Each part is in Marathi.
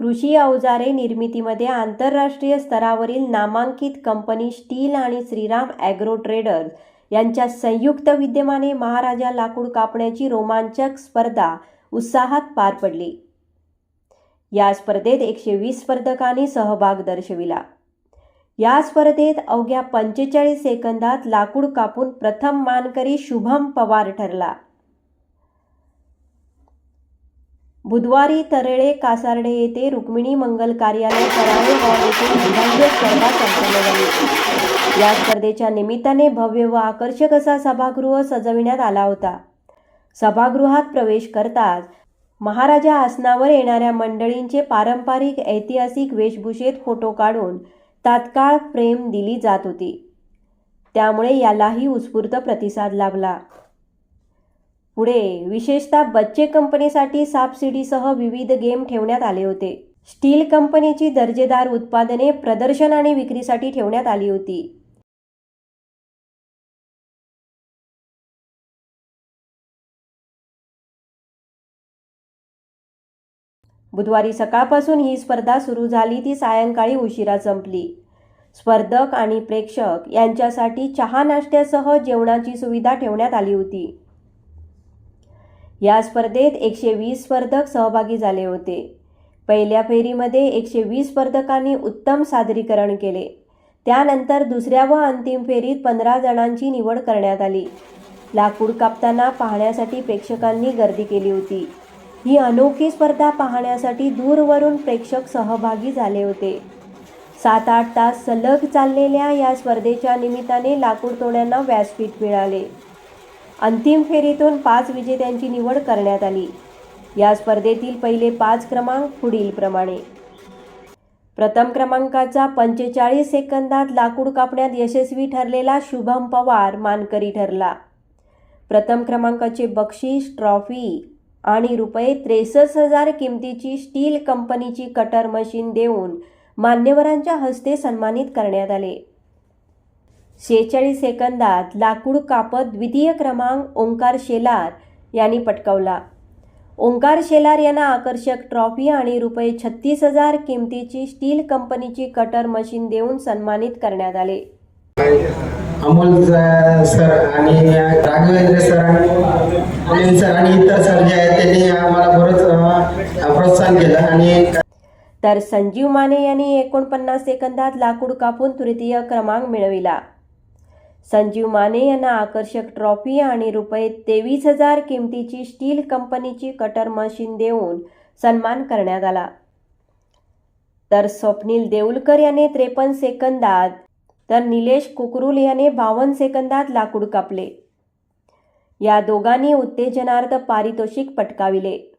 कृषी अवजारे निर्मितीमध्ये आंतरराष्ट्रीय स्तरावरील नामांकित कंपनी स्टील आणि श्रीराम ॲग्रो ट्रेडर्स यांच्या संयुक्त विद्यमाने महाराजा लाकूड कापण्याची रोमांचक स्पर्धा उत्साहात पार पडली. या स्पर्धेत एकशे वीस स्पर्धकांनी सहभाग दर्शविला. या स्पर्धेत अवघ्या पंचेचाळीस सेकंदात लाकूड कापून प्रथम मानकरी शुभम पवार ठरला. बुधवारी तरेळे कासार्डे येथे रुक्मिणी मंगल कार्यालय कराळे गाव येथे विभागीय स्पर्धा संपन्न झाली. या स्पर्धेच्या निमित्ताने भव्य व आकर्षक असा सभागृह सजविण्यात आला होता. सभागृहात प्रवेश करताच महाराजा आसनावर येणाऱ्या मंडळींचे पारंपरिक ऐतिहासिक वेशभूषेत फोटो काढून तात्काळ फ्रेम दिली जात होती. त्यामुळे यालाही उत्स्फूर्त प्रतिसाद लाभला. पुढे विशेषतः बच्चे कंपनीसाठी सापसिडीसह विविध गेम ठेवण्यात आले होते. स्टील कंपनीची दर्जेदार उत्पादने प्रदर्शन आणि विक्रीसाठी ठेवण्यात आली होती. बुधवारी सकाळपासून ही स्पर्धा सुरू झाली ती सायंकाळी उशिरा संपली. स्पर्धक आणि प्रेक्षक यांच्यासाठी चहा नाश्त्यासह जेवणाची सुविधा ठेवण्यात आली होती. या स्पर्धेत एकशे वीस स्पर्धक सहभागी झाले होते. पहिल्या फेरीमध्ये एकशे वीस स्पर्धकांनी उत्तम सादरीकरण केले. त्यानंतर दुसऱ्या व अंतिम फेरीत पंधरा जणांची निवड करण्यात आली. लाकूड कापताना पाहण्यासाठी प्रेक्षकांनी गर्दी केली होती. ही अनोखी स्पर्धा पाहण्यासाठी दूरवरून प्रेक्षक सहभागी झाले होते. सात आठ तास सलग चाललेल्या या स्पर्धेच्या निमित्ताने लाकूड तोड्यांना व्यासपीठ मिळाले. अंतिम फेरीतून पाच विजेत्यांची निवड करण्यात आली. या स्पर्धेतील पहिले पाच क्रमांक पुढीलप्रमाणे प्रथम क्रमांकाचा पंचेचाळीस सेकंदात लाकूड कापण्यात यशस्वी ठरलेला शुभम पवार मानकरी ठरला. प्रथम क्रमांकाचे बक्षीस ट्रॉफी आणि रुपये त्रेसष्ट हजार किमतीची स्टील कंपनीची कटर मशीन देऊन मान्यवरांच्या हस्ते सन्मानित करण्यात आले. शेहेचाळीस सेकंदात लाकूड कापत द्वितीय क्रमांक ओंकार शेलार यांनी पटकावला. ओंकार शेलार यांना आकर्षक ट्रॉफी आणि रुपये छत्तीस हजार किमतीची स्टील कंपनीची कटर मशीन देऊन सन्मानित करण्यात आले. अमोल सर आणि राघवेंद्र सर सर आणि इतर सर जे आहेत त्यांनी आम्हाला बरंच प्रोत्साहन केलं आणि तर संजीव माने यांनी एकोणपन्नास सेकंदात लाकूड कापून तृतीय क्रमांक मिळविला. संजीव माने यांना आकर्षक ट्रॉफी आणि रुपये तेवीस हजार किमतीची स्टील कंपनीची कटर मशीन देऊन सन्मान करण्यात आला. तर स्वप्नील देऊलकर याने त्रेपन्न सेकंदात तर निलेश कुकरुल याने बावन्न सेकंदात लाकूड कापले. या दोघांनी उत्तेजनार्थ पारितोषिक पटकाविले.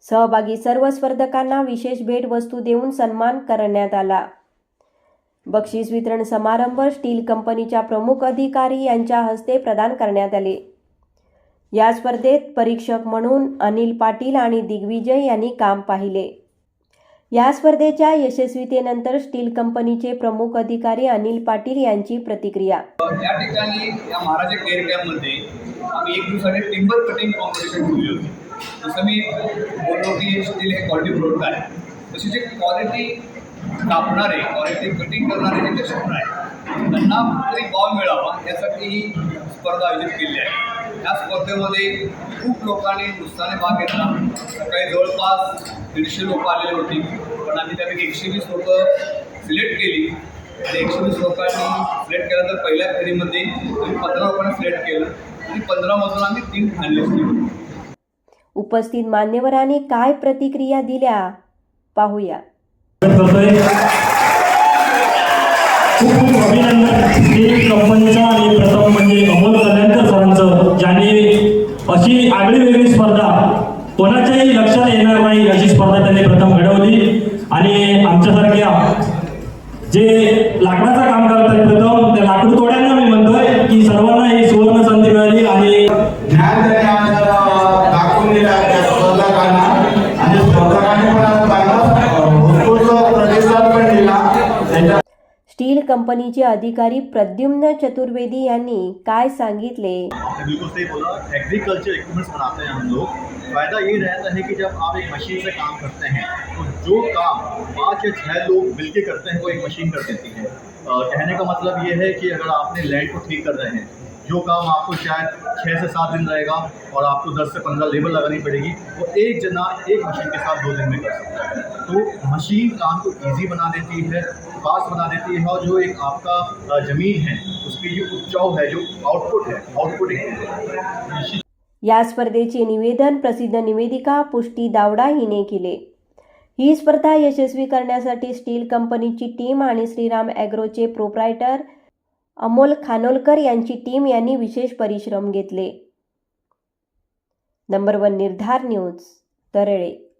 सहभागी सर्व स्पर्धकांना विशेष भेटवस्तू देऊन सन्मान करण्यात आला. बक्षीस वितरण समारंभ स्टील कंपनीच्या प्रमुख अधिकारी यांच्या हस्ते प्रदान करण्यात आले. या स्पर्धेत परीक्षक म्हणून अनिल पाटील आणि दिग्विजय यांनी काम पाहिले. या स्पर्धेच्या यशस्वीतेनंतर स्टील कंपनीचे प्रमुख अधिकारी अनिल पाटील यांची प्रतिक्रिया. या ठिकाणी या महाराजा केअर कॅम्पमध्ये आम्ही एक दिवसाने टिंबर कटिंग कॉम्पिटिशन ठेवली होती. जसं मी बोललो की स्टील हे क्वालिटी प्रोडक्ट आहे. तशी जे क्वालिटी कापणारे क्वालिटी कटिंग करणारे जे कस्टमर आहेत त्यांना कुठेतरी भाव मिळावा यासाठी ही स्पर्धा आयोजित केली आहे. या स्पर्धेमध्ये खूप लोकांनी उत्साहाने भाग घेतला. सकाळी जवळपास दीडशे लोकं आलेली होती पण आम्ही त्यापैकी एकशे वीस लोकं सिलेक्ट केली. आणि एकशे वीस लोकांनी सिलेक्ट केल्यानंतर पहिल्या फेरीमध्ये आम्ही पंधरा लोकांना सिलेक्ट केलं. आणि पंधरामधून आम्ही तीन फायनलिस्ट निवडलो. उपस्थित मान्यवरांनी काय प्रतिक्रिया दिल्या? पाहूया. करतोय. खूप खूप अभिनंदन. कंपनीचं आणि प्रथम म्हणजे अमोल कल्याणकर सरांचं ज्यांनी अशी आगळी वेगळी स्पर्धा कोणाच्याही लक्षात येणार नाही अशी स्पर्धा त्यांनी प्रथम घडवली. आणि आमच्यासारख्या जे लाकडाचं काम करतात प्रथम त्या लाकूड तोड्यांना मी म्हणतोय स्टील कंपनीचे अधिकारी प्रद्युम्न चतुर्वेदी यांनी काय सांगितले? बिल्कुल सही बोला एग्रीकल्चर इक्विपमेंट्स बनाते हैं हम लोग. फ़ायदा ये रहता है कि जब आप एक मशीन से काम करते हैं तो जो काम पाँच या छः लोग मिलके करते हैं, वो एक मशीन कर देती है। कहने का मतलब ये है कि अगर आपने लैंड को ठीक कर रहे हैं जो काम आपको शायद छः से सात दिन रहेगा और आपको दस से पंद्रह लेबर लगानी पड़ेगी, वो एक जना एक मशीन के साथ दो दिन में कर सकता है। तो मशीन काम को इजी बना देती है फास्ट बना देती है और जो एक आपका ज़मीन है, उसकी जो उपजाऊ है, जो आउटपुट है आउटपुट एक या स्पर्धेचे निवेदन, प्रसिद्ध निवेदिका पुष्टी दावडा हिने केले. ही स्पर्धा यशस्वी करण्यासाठी स्टील कंपनीची टीम आणि श्रीराम ॲग्रोचे प्रोप्रायटर अमोल खानोलकर यांची टीम यांनी विशेष परिश्रम घेतले. Number one Nirdhar news Tarale